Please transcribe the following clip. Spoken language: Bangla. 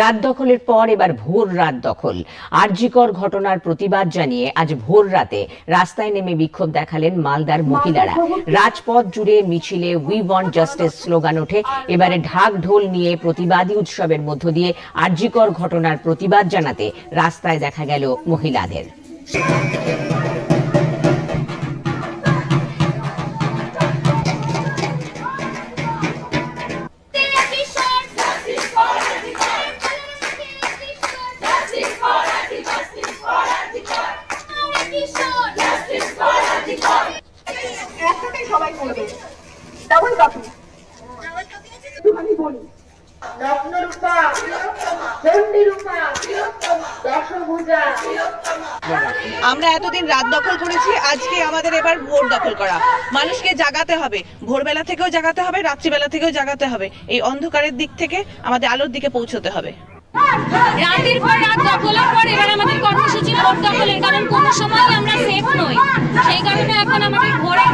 রাত দখলের পর এবার ভোর রাত দখল। আরজিকর ঘটনার প্রতিবাদ জানিয়ে আজ ভোর রাতে রাস্তায় নেমে বিক্ষোভ দেখালেন মালদার মহিলারা। রাজপথ জুড়ে মিছিলে উই ওয়ান্ট জাস্টিস স্লোগান ওঠে। এবারে ঢাক ঢোল নিয়ে প্রতিবাদী উৎসবের মধ্য দিয়ে আরজিকর ঘটনার প্রতিবাদ জানাতে রাস্তায় দেখা গেল মহিলাদের। একসাথেই সবাই করবে ডাবল কপি একটুখানি বলি। রত্নরূপা চণ্ডীরূপা দশভুজা। আমরা এতদিন রাত দখল করেছি আজকে আমাদের এবার ভোর দখল করা। মানুষকে জাগাতে হবে। ভোরবেলা থেকেও জাগাতে হবে রাত্রিবেলা থেকেও জাগাতে হবে। এই অন্ধকারের দিক থেকে আমাদের আলোর দিকে পৌঁছতে হবে। রাতের পর রাত দখলের পর এবার আমাদের কোনো সময় আমরা সেফ নই। সেই কারণে এখন আমাদের ভোরে